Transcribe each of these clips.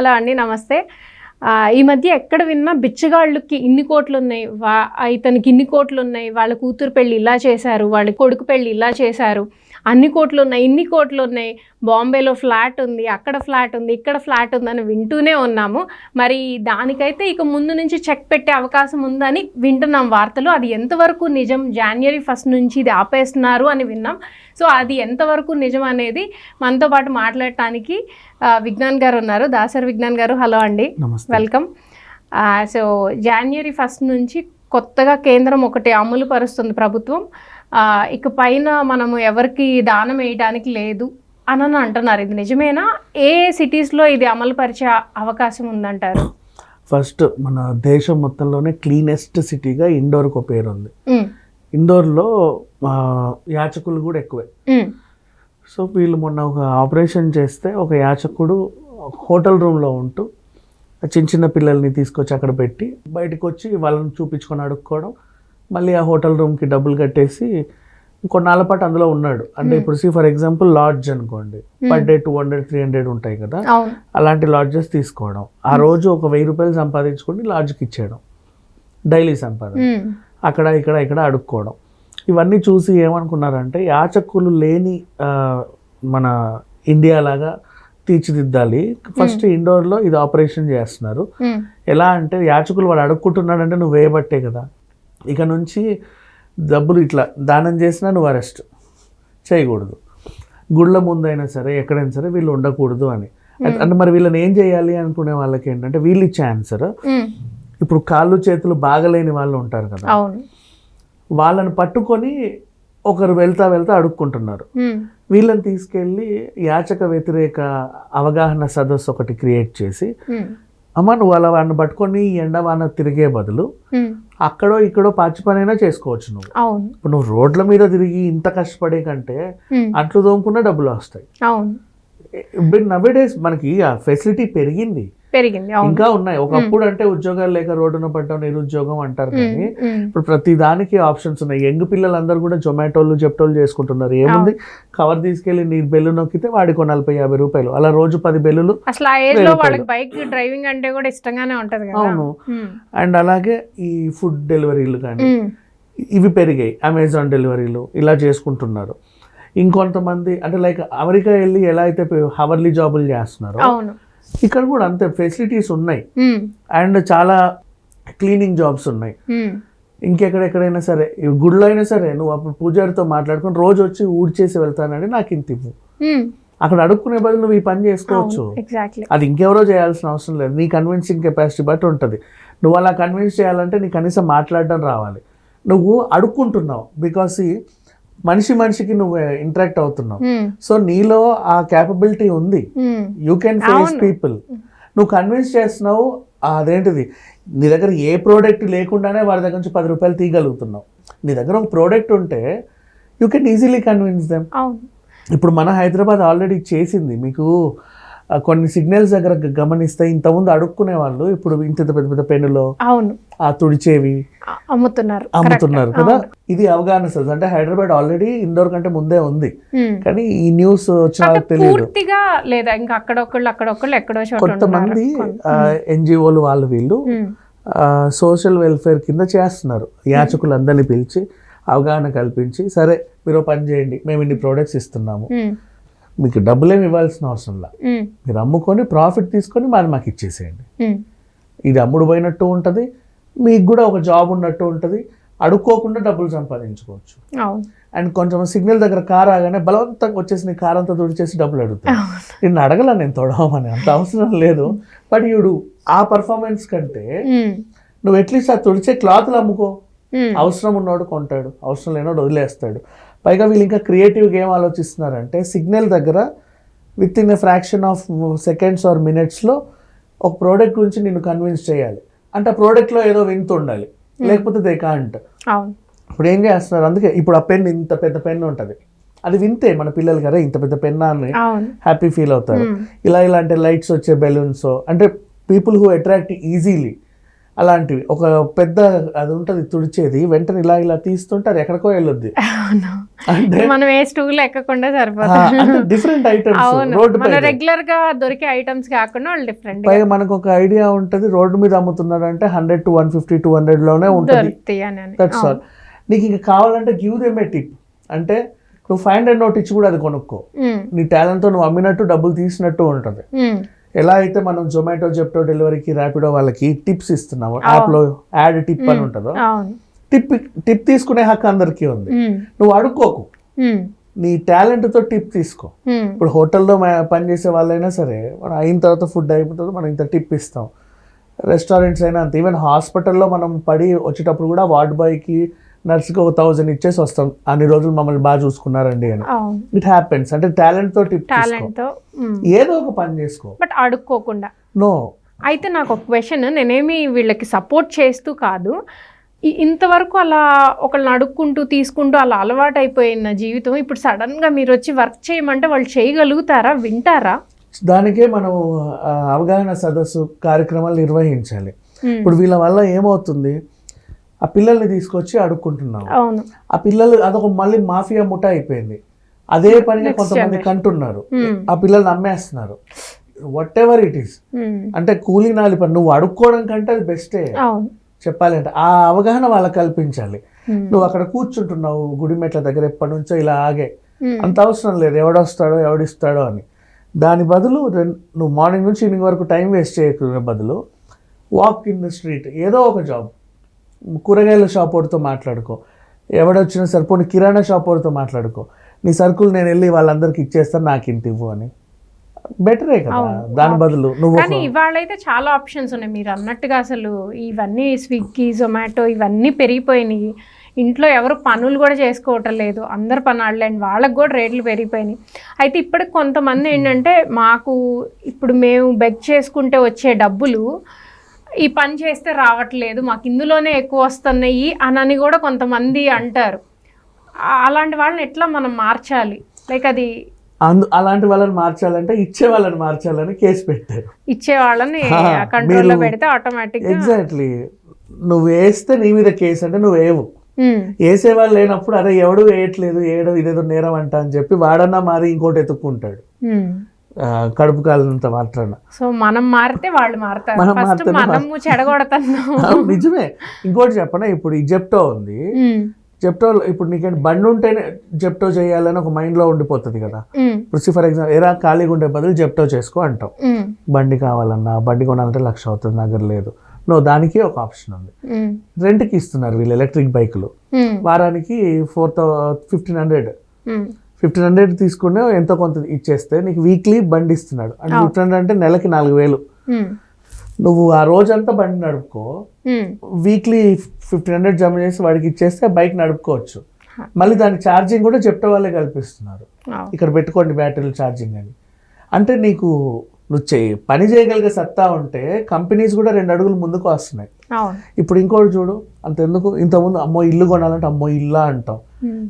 Hello అండి నమస్తే. ఈ మధ్య ఎక్కడ విన్నా బిచ్చగాళ్ళకి ఇన్ని కోట్లు ఉన్నాయి వా ఇతనికి ఇన్ని కోట్లు ఉన్నాయి వాళ్ళ కూతురు పెళ్ళి ఇలా చేశారు వాళ్ళ కొడుకు పెళ్ళి ఇలా చేశారు. అన్ని కోట్లు ఉన్నాయి ఇన్ని కోట్లు ఉన్నాయి బాంబేలో ఫ్లాట్ ఉంది అక్కడ ఫ్లాట్ ఉంది ఇక్కడ ఫ్లాట్ ఉందని వింటూనే ఉన్నాము. మరి దానికైతే ఇక ముందు నుంచి చెక్ పెట్టే అవకాశం ఉందని వింటున్నాం వార్తలు. అది ఎంతవరకు నిజం? జనవరి ఫస్ట్ నుంచి ఇది ఆపేస్తున్నారు అని విన్నాం. సో అది ఎంతవరకు నిజం అనేది మనతో పాటు మాట్లాడటానికి విజ్ఞాన్ గారు ఉన్నారు. దాసరి విజ్ఞాన్ గారు హలో అండి. వెల్కమ్ సో జనవరి ఫస్ట్ నుంచి కొత్తగా కేంద్రం ఒకటి అమలు పరుస్తుంది ప్రభుత్వం. ఇక పైన మనము ఎవరికి దానం వేయడానికి లేదు అని అని అంటున్నారు. ఇది నిజమేనా? ఏ సిటీస్లో ఇది అమలు పరిచే అవకాశం ఉందంటారు? ఫస్ట్ మన దేశం మొత్తంలోనే క్లీనెస్ట్ సిటీగా ఇండోర్కి ఒక పేరు ఉంది. ఇండోర్లో యాచకులు కూడా ఎక్కువే. సో వీళ్ళు మొన్న ఒక ఆపరేషన్ చేస్తే ఒక యాచకుడు హోటల్ రూమ్లో ఉంటూ చిన్న చిన్న పిల్లల్ని తీసుకొచ్చి అక్కడ పెట్టి బయటకు వచ్చి వాళ్ళని చూపించుకొని అడుక్కోవడం మళ్ళీ ఆ హోటల్ రూమ్కి డబ్బులు కట్టేసి కొన్నాళ్ళ పాటు అందులో ఉన్నాడు. అంటే ఇప్పుడు సి ఫర్ ఎగ్జాంపుల్ లాడ్జ్ అనుకోండి. Per day two hundred three hundred ఉంటాయి కదా. అలాంటి లాడ్జెస్ తీసుకోవడం. ఆ రోజు ఒక వెయ్యి రూపాయలు సంపాదించుకొని లాడ్జ్కి ఇచ్చేయడం. డైలీ సంపాదన. అక్కడ ఇక్కడ ఇక్కడ అడుక్కోవడం. ఇవన్నీ చూసి ఏమనుకున్నారంటే యాచకులు లేని మన ఇండియా లాగా తీర్చిదిద్దాలి. ఫస్ట్ ఇండోర్లో ఇది ఆపరేషన్ చేస్తున్నారు. ఎలా అంటే యాచకులు వాడు అడుక్కుంటున్నాడంటే నువ్వు వేయబట్టే కదా. ఇక నుంచి డబ్బులు ఇట్లా దానం చేసినా నువ్వు అరెస్ట్ చేయకూడదు. గుళ్ళ ముందైనా సరే ఎక్కడైనా సరే వీళ్ళు ఉండకూడదు అని. అంటే మరి వీళ్ళని ఏం చేయాలి అనుకునే వాళ్ళకి ఏంటంటే వీళ్ళు ఇచ్చే ఆన్సర్ ఉమ్, ఇప్పుడు కాళ్ళు చేతులు బాగలేని వాళ్ళు ఉంటారు కదా. వాళ్ళని పట్టుకొని ఒకరు వెళ్తా వెళ్తా అడుక్కుంటున్నారు. ఉమ్, వీళ్ళని తీసుకెళ్ళి యాచక వ్యతిరేక అవగాహన సదస్సు ఒకటి క్రియేట్ చేసి అమ్మ నువ్వు అలా వాడిని పట్టుకొని ఈ ఎండ వాన తిరిగే బదులు అక్కడో ఇక్కడో పాచి పనైనా చేసుకోవచ్చు నువ్వు. అవును. ఇప్పుడు నువ్వు రోడ్ల మీద తిరిగి ఇంత కష్టపడే కంటే అంట్లు తోముకున్న డబ్బులు వస్తాయి. అవును. నవే డేస్ మనకి ఆ ఫెసిలిటీ పెరిగింది. పెరిగింది. ఇంకా ఉన్నాయి. ఒకప్పుడు అంటే ఉద్యోగాలు లేక రోడ్డున పడ్డం నిరుద్యోగం అంటారు కానీ ఇప్పుడు ప్రతి దానికి ఆప్షన్స్ ఉన్నాయి. యంగ్ పిల్లలందరూ కూడా జొమాటోలు జెప్టోలు చేసుకుంటున్నారు. ఏముంది? కవర్ తీసుకెళ్ళి నీ బెల్లు నొక్కితే వాడికో నలభై యాభై రూపాయలు. అలా రోజు పది బెల్లులు అసలు ఆ ఏజ్లో వెయ్యి వాళ్ళకి బైక్ డ్రైవింగ్ అంటే కూడా ఇష్టంగానే ఉంటది కదా. అవును. అండ్ అలాగే ఈ ఫుడ్ డెలివరీలు కానీ ఇవి పెరిగాయి. అమెజాన్ డెలివరీలు ఇలా చేసుకుంటున్నారు. ఇంకొంతమంది అంటే లైక్ అమెరికా వెళ్ళి ఎలా అయితే హవర్లీ జాబులు చేస్తున్నారో అవును. ఇక్కడ కూడా అంతే ఫెసిలిటీస్ ఉన్నాయి. అండ్ చాలా క్లీనింగ్ జాబ్స్ ఉన్నాయి. ఉమ్, ఇంకెక్కడెక్కడైనా సరే గుడిలో అయినా సరే నువ్వు అప్పుడు పూజారితో మాట్లాడుకొని రోజు వచ్చి ఊడ్చేసి వెళ్తానంటే నాకు ఇంత ఇవ్వు. ఉమ్, అక్కడ అడుక్కునే బదులు నువ్వు ఈ పని చేసుకోవచ్చు. అది ఇంకెవరో చేయాల్సిన అవసరం లేదు. నీ కన్విన్సింగ్ కెపాసిటీ బట్టి ఉంటుంది. నువ్వు అలా కన్విన్స్ చేయాలంటే నీ కనీసం మాట్లాడడం రావాలి. నువ్వు అడుక్కుంటున్నావు. బికాస్ మనిషి మనిషికి నువ్వు ఇంటరాక్ట్ అవుతున్నావు. ఉమ్, సో నీలో ఆ క్యాపబిలిటీ ఉంది. You can face. పీపుల్ నువ్వు కన్విన్స్ చేస్తున్నావు అదేంటిది? నీ దగ్గర ఏ ప్రోడక్ట్ లేకుండానే వాడి దగ్గర నుంచి పది రూపాయలు తీయగలుగుతున్నావు. నీ దగ్గర ఒక ప్రోడక్ట్ ఉంటే you can easily convince them ఇప్పుడు మన హైదరాబాద్ ఆల్రెడీ చేసింది. మీకు కొన్ని సిగ్నల్స్ దగ్గర గమనిస్తే ఇంతకుముందు అడుక్కునే వాళ్ళు ఇప్పుడు ఇంత పెద్ద పెద్ద పెన్నులో అవును. ఆ తుడిచేవి అమ్ముతున్నారు. అమ్ముతున్నారు. కదా. ఇది అవగాహన సెల్స్ అంటే హైదరాబాద్ ఆల్రెడీ ఇండోర్ కంటే ముందే ఉంది. కానీ ఈ న్యూస్ వచ్చిన పూర్తిగా లేదా ఇంకా అక్కడొక్కళ్ళు అక్కడొక్కళ్ళు ఎక్కడో కొంతమంది. ఎన్జిఓలు వాళ్ళు వీళ్ళు సోషల్ వెల్ఫేర్ కింద చేస్తున్నారు. యాచకులందరినీ పిలిచి అవగాహన కల్పించి సరే మీరు పని చేయండి మేము ఇన్ని ప్రోడక్ట్స్ ఇస్తున్నాము. మీకు డబ్బులేమి ఇవ్వాల్సిన అవసరం లేదు ఉమ్, మీరు అమ్ముకొని ప్రాఫిట్ తీసుకొని మరి మాకు ఇచ్చేసేయండి. ఇది అమ్ముడు పోయినట్టు ఉంటుంది మీకు కూడా ఒక జాబ్ ఉన్నట్టు ఉంటుంది అడుక్కోకుండా డబ్బులు సంపాదించుకోవచ్చు. అండ్ కొంచెం సిగ్నల్ దగ్గర కార్ ఆగానే బలవంతంగా వచ్చేసి నీ కార్ అంతా తుడిచేసి డబ్బులు అడుగుతాను. నిన్ను అడగల నేను తొడవమని అంత అవసరం లేదు. బట్ ఈడు ఆ పర్ఫార్మెన్స్ కంటే నువ్వు అట్లీస్ట్ ఆ తుడిచే క్లాత్లు అమ్ముకో. అవసరం ఉన్నోడు కొంటాడు అవసరం లేనోడు వదిలేస్తాడు. పైగా వీళ్ళు ఇంకా క్రియేటివ్గా ఏం ఆలోచిస్తున్నారంటే సిగ్నల్ దగ్గర with in a fraction of seconds or మినిట్స్లో ఒక ప్రోడక్ట్ గురించి నిన్ను కన్విన్స్ చేయాలి. అంటే ఆ ప్రోడక్ట్లో ఏదో వింత ఉండాలి. లేకపోతే దే కాంట్ ఇప్పుడు ఏం చేస్తున్నారు? అందుకే ఇప్పుడు ఆ పెన్ ఇంత పెద్ద పెన్ ఉంటుంది. అది వింతే మన పిల్లలు కదా ఇంత పెద్ద పెన్ అని హ్యాపీ ఫీల్ అవుతారు. ఉమ్, ఇలా ఇలాంటి లైట్స్ వచ్చే బెలూన్స్ అంటే పీపుల్ హూ అట్రాక్ట్ ఈజీలీ అలాంటివి. ఒక పెద్ద అది ఉంటుంది తుడిచేది వెంటనే ఇలా ఇలా తీస్తుంటే అది ఎక్కడికో వెళ్ళొద్ది. అంటే మనం ఏ స్టూల్ ఎక్కకుండా సరిపోతుంది. డిఫరెంట్ ఐటమ్స్ రోడ్డు మన రెగ్యులర్గా దొరికే ఐటమ్స్ కాకుండా వాళ్ళు డిఫరెంట్ పైగా మనకు ఒక ఐడియా ఉంటుంది రోడ్డు మీద అమ్ముతున్నాడు అంటే hundred to one fifty two హండ్రెడ్లోనే ఉంటుంది. దట్స్ ఆల్ నీకు ఇంకా కావాలంటే గివ్ దెమ్ ఏ టిప్ అంటే నువ్వు ఫైవ్ హండ్రెడ్ నోట్ ఇచ్చి కూడా అది కొనుక్కో. నీ టాలెంట్తో నువ్వు అమ్మినట్టు డబ్బులు తీసినట్టు ఉంటుంది. ఎలా అయితే మనం జొమాటో జెప్టో డెలివరీకి ర్యాపిడో వాళ్ళకి టిప్స్ ఇస్తున్నాము యాప్లో యాడ్ టిప్ అని ఉంటుందో టిప్ టిప్ తీసుకునే హక్కు అందరికీ ఉంది. నువ్వు అడుక్కోకు. నీ టాలెంట్తో టిప్ తీసుకో. ఇప్పుడు హోటల్లో పనిచేసే వాళ్ళైనా సరే మనం అయిన తర్వాత ఫుడ్ అయిపోతుంది మనం ఇంత టిప్ ఇస్తాం. రెస్టారెంట్స్ అయినా అంత. ఈవెన్ హాస్పిటల్లో మనం పడి వచ్చేటప్పుడు కూడా వార్డ్ బాయ్కి నర్స్కి ఒక థౌజండ్ ఇచ్చేసి వస్తాం. అన్ని రోజులు మమ్మల్ని బాగా చూసుకున్నారండి అని. ఇట్ హ్యాపెన్స్ అంటే టిప్ టాలెంట్తో ఉమ్. ఏదో ఒక పని చేసుకో. బట్ అడుక్కోకుండా. నో అయితే నాకు ఒక క్వశ్చన్ నేనేమి వీళ్ళకి సపోర్ట్ చేస్తూ కాదు. ఇంతవరకు అలా ఒకళ్ళని అడుక్కుంటూ తీసుకుంటూ అలా అలవాటు అయిపోయిన జీవితం ఇప్పుడు సడన్గా మీరు వచ్చి వర్క్ చేయమంటే వాళ్ళు చేయగలుగుతారా? వింటారా? దానికే మనం అవగాహన సదస్సు కార్యక్రమాలు నిర్వహించాలి. ఇప్పుడు వీళ్ళ వల్ల ఏమవుతుంది? ఆ పిల్లల్ని తీసుకొచ్చి అడుక్కుంటున్నాం అవును. ఆ పిల్లలు అదొక మళ్ళీ మాఫియా ముఠా అయిపోయింది. అదే పనిగా Next కొంతమంది. కంటున్నారు. ఉమ్, ఆ పిల్లల్ని అమ్మేస్తున్నారు వాట్ ఎవర్ ఇట్ ఈస్ అంటే కూలీ నాలి పని. నువ్వు అడుక్కోవడం కంటే అది బెస్టే అవును. చెప్పాలి అంటే ఆ అవగాహన వాళ్ళకి కల్పించాలి. ఉమ్, నువ్వు అక్కడ కూర్చుంటున్నావు. గుడి మెట్ల దగ్గర ఎప్పటి నుంచో ఇలా ఆగే. ఉమ్, అంత అవసరం లేదు. ఎవడొస్తాడో ఎవడిస్తాడో అని. దాని బదులు నువ్వు మార్నింగ్ నుంచి ఈవినింగ్ వరకు టైం వేస్ట్ చేయకునే బదులు వాక్ ఇన్ ద స్ట్రీట్ ఏదో ఒక జాబ్ కూరగాయల షాప్ వాడితో మాట్లాడుకో. ఎవడొచ్చినా సరిపోని కిరాణా షాప్ వాడితో మాట్లాడుకో. నీ సరుకులు నేను వెళ్ళి వాళ్ళందరికి ఇచ్చేస్తాను నాకు ఇంటి ఇవ్వు అని. బెటరే కదా. దాని బదులు నువ్వు కానీ ఇవాళ అయితే చాలా ఆప్షన్స్ ఉన్నాయి. మీరు అన్నట్టుగా అసలు ఇవన్నీ స్విగ్గీ జొమాటో ఇవన్నీ పెరిగిపోయినాయి. ఇంట్లో ఎవరు పనులు కూడా చేసుకోవటం లేదు. అందరు పని అండ్ వాళ్ళకి కూడా రేట్లు పెరిగిపోయినాయి. అయితే ఇప్పటికి కొంతమంది ఏంటంటే మాకు ఇప్పుడు మేము బెగ్ చేసుకుంటే వచ్చే డబ్బులు ఈ పని చేస్తే రావట్లేదు మాకు ఇందులోనే ఎక్కువ వస్తున్నాయి అనని కూడా కొంతమంది అంటారు. అలాంటి వాళ్ళని ఎట్లా మనం మార్చాలి? లైక్ అది అందు అలాంటి వాళ్ళని మార్చాలంటే ఇచ్చే వాళ్ళని మార్చాలని కేసు పెట్టారు. ఇచ్చే వాళ్ళని కంట్రోల్లో పెడితే ఆటోమేటిక్గా ఎగ్జాక్ట్లీ నువ్వు వేస్తే నీ మీద కేసు అంటే నువ్వు వేసే వాళ్ళు లేనప్పుడు అరే ఎవడు వేయట్లేదు ఏడో ఇదేదో నేరం అంట అని చెప్పి వాడన్నా మారి ఇంకోటి ఎత్తుక్కుంటాడు. కడుపు కాలినంత మాత్రాన. సో మనం మారితే వాళ్ళు మారుతారు. మనం మనము అవును, నిజమే. ఇంకోటి చెప్పనా? ఇప్పుడు ఈ జెప్టో ఉంది. జెప్టో ఇప్పుడు నీకేంటి బండి ఉంటేనే జెప్టో చేయాలని ఒక మైండ్లో ఉండిపోతుంది కదా. ఇప్పుడు ఫర్ ఎగ్జాంపుల్ ఎరా ఖాళీగా ఉండే బదులు జెప్టో చేసుకో అంటాం. బండి కావాలన్నా బండి కొనాలంటే లక్ష అవుతుంది దగ్గర లేదు. నో దానికి ఒక ఆప్షన్ ఉంది. రెంట్కి ఇస్తున్నారు వీళ్ళు ఎలక్ట్రిక్ బైకులు. వారానికి four thou fifteen hundred. Fifteen hundred తీసుకునే ఎంతో కొంత ఇచ్చేస్తే నీకు వీక్లీ బండి ఇస్తున్నాడు. అంటే ఫిఫ్టీన్ హండ్రెడ్ అంటే నెలకి నాలుగు వేలు. నువ్వు ఆ రోజంతా బండి నడుపుకో. వీక్లీ ఫిఫ్టీన్ హండ్రెడ్ జమ చేసి వాడికి ఇచ్చేస్తే బైక్ నడుపుకోవచ్చు. మళ్ళీ దాని ఛార్జింగ్ కూడా చెప్తే వాళ్ళే కల్పిస్తున్నారు. ఇక్కడ పెట్టుకోండి బ్యాటరీలు ఛార్జింగ్ అని. అంటే నీకు నువ్వు చే పని చేయగలిగే సత్తా ఉంటే కంపెనీస్ కూడా రెండు అడుగులు ముందుకు వస్తున్నాయి. ఇప్పుడు ఇంకోటి చూడు అంతెందుకు? ఇంతకుముందు అమ్మో ఇల్లు కొనాలంటే అమ్మో ఇల్లా అంటాం.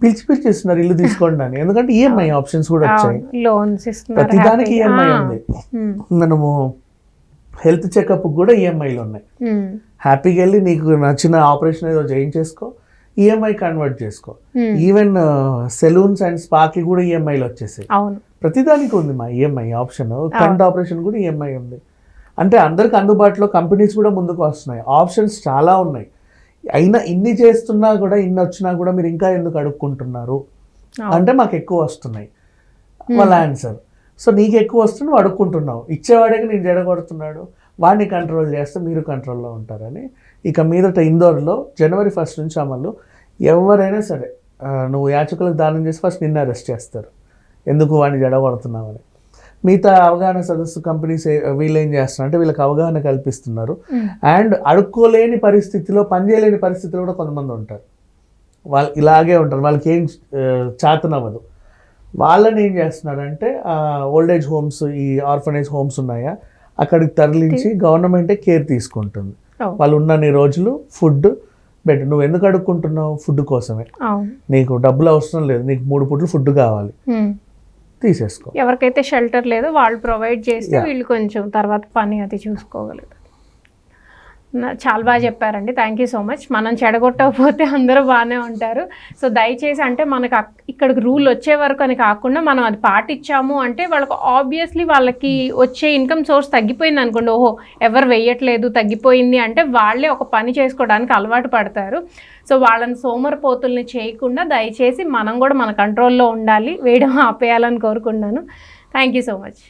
పిలిచి పిలిచి ఇస్తున్నారు ఇల్లు తీసుకోండి అని. ఎందుకంటే ఈఎంఐ ఆప్షన్స్ కూడా వచ్చాయి. లోన్స్ ప్రతిదానికి. ఈఎంఐ ఉంది. ఉమ్, మనము హెల్త్ చెకప్ కూడా ఈఎంఐలు ఉన్నాయి. ఉమ్, హ్యాపీగా వెళ్ళి నీకు నచ్చిన ఆపరేషన్ ఏదో చేయించేసుకో ఈఎంఐ కన్వర్ట్ చేసుకో. ఈవెన్ సెలూన్స్ అండ్ స్పాకి కూడా ఈఎంఐలు వచ్చేసాయి. ప్రతిదానికి ఉంది మా ఈఎంఐ ఆప్షన్ కంట్ ఆపరేషన్ కూడా ఈఎంఐ ఉంది. అంటే అందరికి అందుబాటులో కంపెనీస్ కూడా ముందుకు వస్తున్నాయి. ఆప్షన్స్ చాలా ఉన్నాయి. అయినా ఇన్ని చేస్తున్నా కూడా ఇన్ని వచ్చినా కూడా మీరు ఇంకా ఎందుకు అడుక్కుంటున్నారు. అంటే మాకు ఎక్కువ వస్తున్నాయి. వాళ్ళ ఆన్సర్ సో నీకు ఎక్కువ వస్తుంది నువ్వు అడుక్కుంటున్నావు. ఇచ్చేవాడికి నేను జడగొడుతున్నాడు వాడిని కంట్రోల్ చేస్తే మీరు కంట్రోల్లో ఉంటారని. ఇక మీదట ఇందోర్లో జనవరి ఫస్ట్ నుంచి అమలు. ఎవరైనా సరే నువ్వు యాచకులకు దానం చేసి ఫస్ట్ నిన్ను అరెస్ట్ చేస్తారు. ఎందుకు వాడిని జడగొడుతున్నావని. మిగతా అవగాహన సదస్సు కంపెనీస్ వీళ్ళు ఏం చేస్తున్నారు? అంటే వీళ్ళకి అవగాహన కల్పిస్తున్నారు. అండ్ అడుక్కోలేని పరిస్థితిలో పనిచేయలేని పరిస్థితిలో కూడా కొంతమంది ఉంటారు. వాళ్ళు ఇలాగే ఉంటారు. వాళ్ళకి ఏం చేతనవ్వదు. వాళ్ళని ఏం చేస్తున్నారంటే ఓల్డ్ ఏజ్ హోమ్స్ ఈ ఆర్ఫనేజ్ హోమ్స్ ఉన్నాయా? అక్కడికి తరలించి గవర్నమెంటే కేర్ తీసుకుంటుంది. వాళ్ళు ఉన్నన్ని రోజులు ఫుడ్ బెడ్ నువ్వు ఎందుకు అడుక్కుంటున్నావు? ఫుడ్ కోసమే. నీకు డబ్బులు అవసరం లేదు. నీకు మూడు పూటలు ఫుడ్ కావాలి. తీసేసుకో ఎవరికైతే షెల్టర్ లేదో వాళ్ళు ప్రొవైడ్ చేస్తే. వీళ్ళు కొంచెం తర్వాత పని అది చూసుకోగలుగుతారు నా- చాలా బాగా చెప్పారండి. థ్యాంక్ యూ సో మచ్ మనం చెడగొట్టకపోతే అందరూ బాగానే ఉంటారు. సో దయచేసి అంటే మనకు అక్- ఇక్కడికి రూల్ వచ్చే వరకు అని కాకుండా మనం అది పాటించాము అంటే వాళ్ళకు ఆబ్వియస్లీ వాళ్ళకి వచ్చే ఇన్కమ్ సోర్స్ తగ్గిపోయింది అనుకోండి. ఓహో ఎవరు వేయట్లేదు తగ్గిపోయింది అంటే వాళ్ళే ఒక పని చేసుకోవడానికి అలవాటు పడతారు. సో వాళ్ళని సోమరిపోతుల్ని చేయకుండా దయచేసి మనం కూడా మన కంట్రోల్లో ఉండాలి. వేయడం ఆపేయాలని కోరుకున్నాను థ్యాంక్ యూ సో మచ్